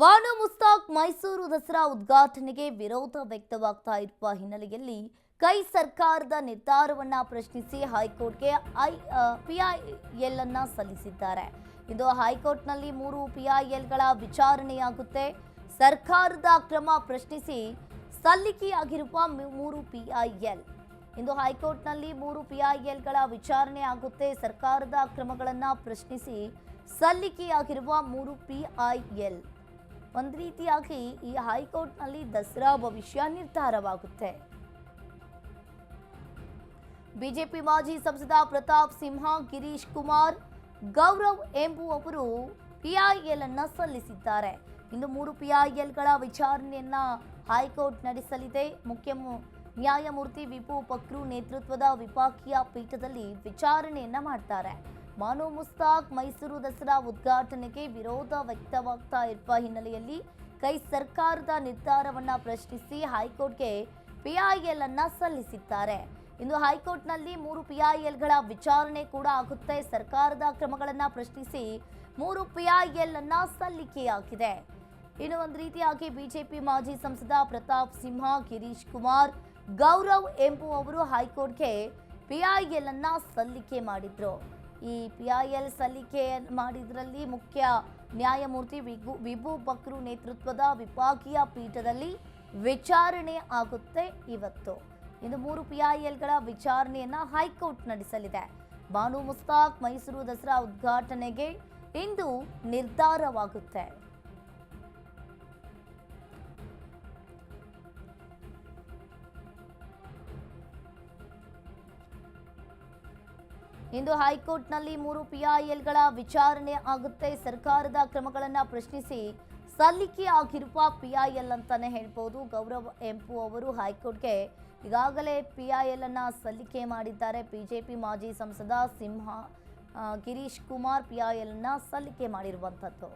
ಬಾನು ಮುಸ್ತಾಕ್ ಮೈಸೂರು ದಸರಾ ಉದ್ಘಾಟನೆಗೆ ವಿರೋಧ ವ್ಯಕ್ತವಾಗ್ತಾ ಇರುವ ಹಿನ್ನೆಲೆಯಲ್ಲಿ ಕೈ ಸರ್ಕಾರದ ನಿರ್ಧಾರವನ್ನ ಪ್ರಶ್ನಿಸಿ ಹೈಕೋರ್ಟ್ಗೆ ಐ ಪಿಐಎಲ್ ಅನ್ನ ಸಲ್ಲಿಸಿದ್ದಾರೆ. ಇದು ಹೈಕೋರ್ಟ್ನಲ್ಲಿ ಮೂರು ಪಿಐಎಲ್ಗಳ ವಿಚಾರಣೆಯಾಗುತ್ತೆ. ಸರ್ಕಾರದ ಕ್ರಮ ಪ್ರಶ್ನಿಸಿ ಸಲ್ಲಿಕೆಯಾಗಿರುವ ಮೂರು ಪಿಐಎಲ್ ಇಂದು ಹೈಕೋರ್ಟ್ನಲ್ಲಿ ಮೂರು ಪಿಐಎಲ್ಗಳ ವಿಚಾರಣೆ ಆಗುತ್ತೆ. ಸರ್ಕಾರದ ಕ್ರಮಗಳನ್ನು ಪ್ರಶ್ನಿಸಿ ಸಲ್ಲಿಕೆಯಾಗಿರುವ ಮೂರು ಪಿಐಎಲ್ ಒಂದು ರೀತಿಯಾಗಿ ಈ ಹೈಕೋರ್ಟ್ನಲ್ಲಿ ದಸರಾ ಭವಿಷ್ಯ ನಿರ್ಧಾರವಾಗುತ್ತೆ. ಬಿಜೆಪಿ ಮಾಜಿ ಸಂಸದ ಪ್ರತಾಪ್ ಸಿಂಹ, ಗಿರೀಶ್ ಕುಮಾರ್, ಗೌರವ್ ಎಂಬುವವರು ಪಿಐಎಲ್ ಅನ್ನ ಸಲ್ಲಿಸಿದ್ದಾರೆ. ಇನ್ನು ಮೂರು ಪಿಐಎಲ್ಗಳ ವಿಚಾರಣೆಯನ್ನ ಹೈಕೋರ್ಟ್ ನಡೆಸಲಿದೆ. ಮುಖ್ಯ ನ್ಯಾಯಮೂರ್ತಿ ವಿಪು ಪಕ್ರು ನೇತೃತ್ವದ ವಿಪಾಕೀಯ ಪೀಠದಲ್ಲಿ ವಿಚಾರಣೆಯನ್ನ ಮಾಡ್ತಾರೆ. ಮಾನು ಮುಸ್ತಾಕ್ ಮೈಸೂರು ದಸರಾ ಉದ್ಘಾಟನೆಗೆ ವಿರೋಧ ವ್ಯಕ್ತವಾಗ್ತಾ ಇರುವ ಹಿನ್ನೆಲೆಯಲ್ಲಿ ಕೈ ಸರ್ಕಾರದ ನಿರ್ಧಾರವನ್ನು ಪ್ರಶ್ನಿಸಿ ಹೈಕೋರ್ಟ್ಗೆ ಪಿಐಎಲ್ ಅನ್ನು ಸಲ್ಲಿಸಿದ್ದಾರೆ. ಇಂದು ಹೈಕೋರ್ಟ್ನಲ್ಲಿ ಮೂರು ಪಿಐಎಲ್ಗಳ ವಿಚಾರಣೆ ಕೂಡ ಆಗುತ್ತೆ. ಸರ್ಕಾರದ ಕ್ರಮಗಳನ್ನು ಪ್ರಶ್ನಿಸಿ ಮೂರು ಪಿಐಎಲ್ ಅನ್ನು ಸಲ್ಲಿಕೆಯಾಗಿದೆ. ಇನ್ನು ಒಂದು ರೀತಿಯಾಗಿ ಬಿಜೆಪಿ ಮಾಜಿ ಸಂಸದ ಪ್ರತಾಪ್ ಸಿಂಹ, ಗಿರೀಶ್ ಕುಮಾರ್, ಗೌರವ್ ಎಂಬುವವರು ಹೈಕೋರ್ಟ್ಗೆ ಪಿಐಎಲ್ ಅನ್ನ ಸಲ್ಲಿಕೆ ಮಾಡಿದ್ರು. ಈ ಪಿಐಎಲ್ ಸಲ್ಲಿಕೆ ಮಾಡಿದ್ರಲ್ಲಿ ಮುಖ್ಯ ನ್ಯಾಯಮೂರ್ತಿ ವಿಭು ವಿಭು ಬಕ್ರು ನೇತೃತ್ವದ ವಿಭಾಗೀಯ ಪೀಠದಲ್ಲಿ ವಿಚಾರಣೆ ಆಗುತ್ತೆ ಇವತ್ತು. ಇನ್ನು ಮೂರು ಪಿಐಎಲ್ಗಳ ವಿಚಾರಣೆಯನ್ನ ಹೈಕೋರ್ಟ್ ನಡೆಸಲಿದೆ. ಬಾನು ಮುಸ್ತಾಕ್ ಮೈಸೂರು ದಸರಾ ಉದ್ಘಾಟನೆಗೆ ಇಂದು ನಿರ್ಧಾರವಾಗುತ್ತೆ. ಇಂದು ಹೈಕೋರ್ಟ್ನಲ್ಲಿ ಮೂರು ಪಿಐಎಲ್ಗಳ ವಿಚಾರಣೆ ಆಗುತ್ತೆ. ಸರ್ಕಾರದ ಕ್ರಮಗಳನ್ನು ಪ್ರಶ್ನಿಸಿ ಸಲ್ಲಿಕೆ ಆಗಿರುವ ಪಿಐಎಲ್ ಅಂತಾನೆ ಹೇಳ್ಬೋದು. ಗೌರವ್ ಎಂಪು ಅವರು ಹೈಕೋರ್ಟ್ಗೆ ಈಗಾಗಲೇ ಪಿಐಎಲ್ ಅನ್ನ ಸಲ್ಲಿಕೆ ಮಾಡಿದ್ದಾರೆ. ಬಿಜೆಪಿ ಮಾಜಿ ಸಂಸದ ಸಿಂಹ ಗಿರೀಶ್ ಕುಮಾರ್ ಪಿಐಎಲ್ ಅನ್ನ ಸಲ್ಲಿಕೆ ಮಾಡಿರುವಂಥದ್ದು.